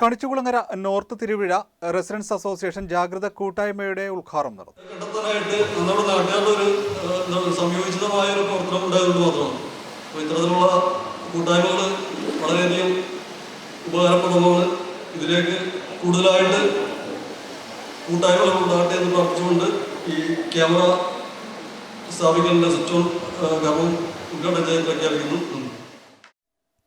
Kanichukulangara north Thiruvizha residents association ജാഗ്രത കൂട്ടായ്മയുടെ ഉദ്ഘാടനം ഈ ക്യാമറ സ്വിച്ച് ഓൺ ഉദ്ഘാടനം ചെയ്ത് പ്രഖ്യാപിക്കുന്നു.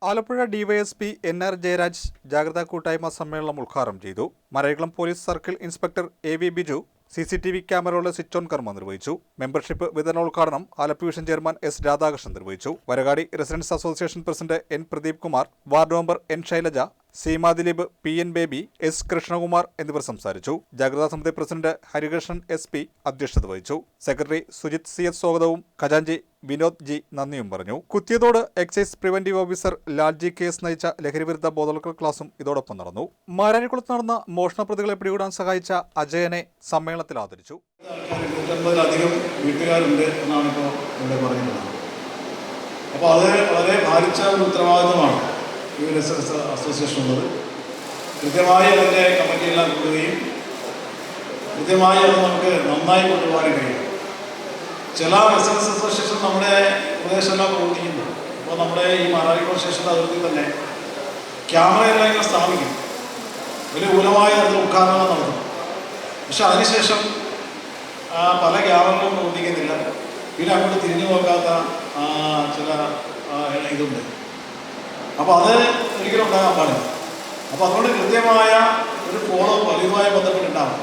Alappuzha DYSP N R Jayaraj ജാഗ്രതാ കൂട്ടായ്മ സമ്മേളനം ഉദ്ഘാടനം ചെയ്തു. Marakulam police circle inspector A V Biju C C T V ക്യാമറകളുടെ switch on കർമ്മം നിർവഹിച്ചു. മെമ്പർഷിപ്പ് വിതരണോദ്ഘാടനം Alappuzha vision chairman S Radhakrishnan നിർവഹിച്ചു. Varakadi residents association president N Pradeep Kumar ward member N Shailaja Seema Dileep P N Baby S Krishnakumar എന്നിവർ സംസാരിച്ചു. ജാഗ്രതാ സമിതി president Harikrishnan S P അധ്യക്ഷത വഹിച്ചു. സെക്രട്ടറി സുജിത് സി എസ് സ്വാഗതവും ഖജാൻജി വിനോദ് ജി നന്ദിയും പറഞ്ഞു. Kuthiyathode excise preventive officer Lalji case നയിച്ച ലഹരിവിരുദ്ധ ബോധവൽക്കരണ ക്ലാസും ഇതോടൊപ്പം നടന്നു. മാരാരിക്കുളത്ത് നടന്ന മോഷണ പ്രതികളെ പിടികൂടാൻ സഹായിച്ച അജയനെ സമ്മേളനത്തിൽ ആദരിച്ചു. വീട്ടുകാരുണ്ട് എന്നാണ് അപ്പോൾ അത് വളരെ ഭാരിച്ച ഒരു ഉത്തരവാദിത്തമാണ്. ഈ ഒരു എസ് അസോസിയേഷൻ ഉള്ളത്. കൃത്യമായി അതിന്റെ കമ്മിറ്റിയെല്ലാം കൂടുകയും കൃത്യമായി അത് നമുക്ക് നന്നായി കൊണ്ടുപോകാൻ കഴിയും. ചില ബിസിനസ് അസോസിയേഷൻ നമ്മുടെ പ്രദേശമെല്ലാം പ്രവർത്തിക്കുന്നു. അപ്പോൾ നമ്മുടെ ഈ മാറാരിക്കോട് സ്റ്റേഷന്റെ അതിർത്തി തന്നെ ക്യാമറയെല്ലാം ഇങ്ങനെ സ്ഥാപിക്കും. വലിയ ഉലമായ അതിൽ ഉദ്ഘാടനം നടത്തും. പക്ഷെ അതിനുശേഷം പല ക്യാമറകളും പ്രവർത്തിക്കുന്നില്ല. പിന്നെ അങ്ങോട്ട് തിരിഞ്ഞു നോക്കാത്ത ചില ഇതുണ്ട്. അപ്പോൾ അത് ഒരിക്കലും ഉണ്ടാകാൻ പാടില്ല. അപ്പോൾ അതുകൊണ്ട് കൃത്യമായ ഒരു ഫോളോ പലതുമായി ബന്ധപ്പെട്ടുണ്ടാവും.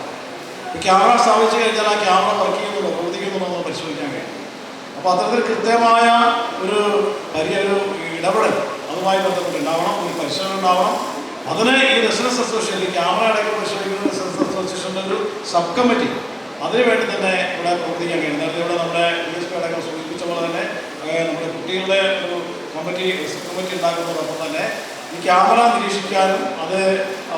ഈ ക്യാമറ സ്ഥാപിച്ചു കഴിഞ്ഞാൽ ആ ക്യാമറ വർക്ക് ചെയ്യുന്നുണ്ടോ പ്രവർത്തിക്കുന്നുണ്ടോ എന്ന് പരിശോധിക്കാൻ കഴിയും. അപ്പോൾ അത്തരത്തിൽ കൃത്യമായ ഒരു വലിയ ഒരു ഇടപെടൽ അതുമായി ബന്ധപ്പെട്ടുണ്ടാവണം ഒരു പരിശോധന ഉണ്ടാവണം. അതിന് ഈ റെസിഡൻസ് അസോസിയേഷൻ ക്യാമറ അടക്കം പരിശോധിക്കുന്ന റെസിഡൻസ് അസോസിയേഷന്റെ ഒരു സബ് കമ്മിറ്റി അതിനുവേണ്ടി തന്നെ ഇവിടെ പ്രവർത്തിക്കാൻ കഴിയും. നേരത്തെ ഇവിടെ നമ്മുടെ ഡി എസ് പി അടക്കം സൂചിപ്പിച്ച പോലെ തന്നെ നമ്മുടെ കുട്ടികളുടെ കമ്മിറ്റി റിസ്ക് കമ്മിറ്റി ഉണ്ടാക്കുന്നതോടൊപ്പം തന്നെ ഈ ക്യാമറ നിരീക്ഷിക്കാനും അത്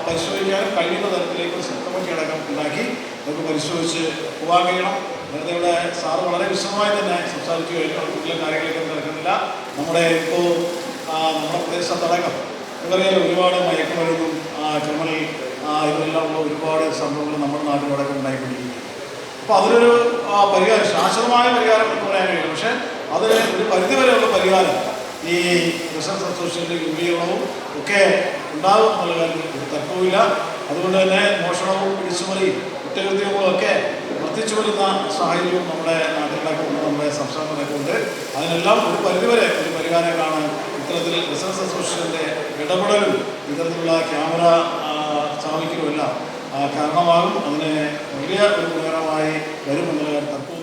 പരിശോധിക്കാനും കഴിയുന്ന തരത്തിലേക്ക് ഒരു സബ് കമ്മിറ്റി അടക്കം ഉണ്ടാക്കി നമുക്ക് പരിശോധിച്ച് പോകാൻ കഴിയണം. നേരത്തെ ഇവിടെ സാറ് വളരെ വിശദമായി തന്നെ സംസാരിച്ചു കഴിഞ്ഞു കൂടുതൽ കാര്യങ്ങളിലേക്ക് നടക്കുന്നില്ല നമ്മുടെ ഇപ്പോൾ നമ്മുടെ പ്രദേശത്തടക്കം ഇവരെ ഒരുപാട് മയക്കുമരുന്നും ക്രിമിനൽ ഇതെല്ലാം ഉള്ള ഒരുപാട് സംഭവങ്ങൾ നമ്മുടെ നാട്ടിലടക്കം ഉണ്ടായിക്കൊണ്ടിരിക്കുന്നു അപ്പോൾ അതിനൊരു പരിഹാരം ശാശ്വതമായ പരിഹാരം എന്ന് പറയാൻ കഴിയും പക്ഷേ അതിന് ഒരു പരിധിവരെയുള്ള പരിഹാരം ഈ ബിസിനസ് അസോസിയേഷന്റെ രൂപീകരണവും ഒക്കെ ഉണ്ടാകും എന്നുള്ള കാര്യത്തിൽ തർക്കവുമില്ല. അതുകൊണ്ട് തന്നെ മോഷണവും പിടിച്ചുമറിയും കുറ്റകൃത്യങ്ങളും ഒക്കെ വർദ്ധിച്ചു വരുന്ന സാഹചര്യവും നമ്മുടെ നാട്ടിലൊക്കെ ഉണ്ട് നമ്മുടെ സംസ്ഥാനങ്ങളൊക്കെ ഉണ്ട് അതിനെല്ലാം ഒരു പരിധിവരെ ഒരു പരിഹാരം കാണാൻ ഇത്തരത്തിൽ ബിസിനസ് അസോസിയേഷന്റെ ഇടപെടലും ഇത്തരത്തിലുള്ള ക്യാമറ സ്ഥാപിക്കലുമെല്ലാം കാരണമാകും. അതിന് വലിയ ഒരു ഉപകാരമായി വരുമെന്നുള്ള തർക്കവും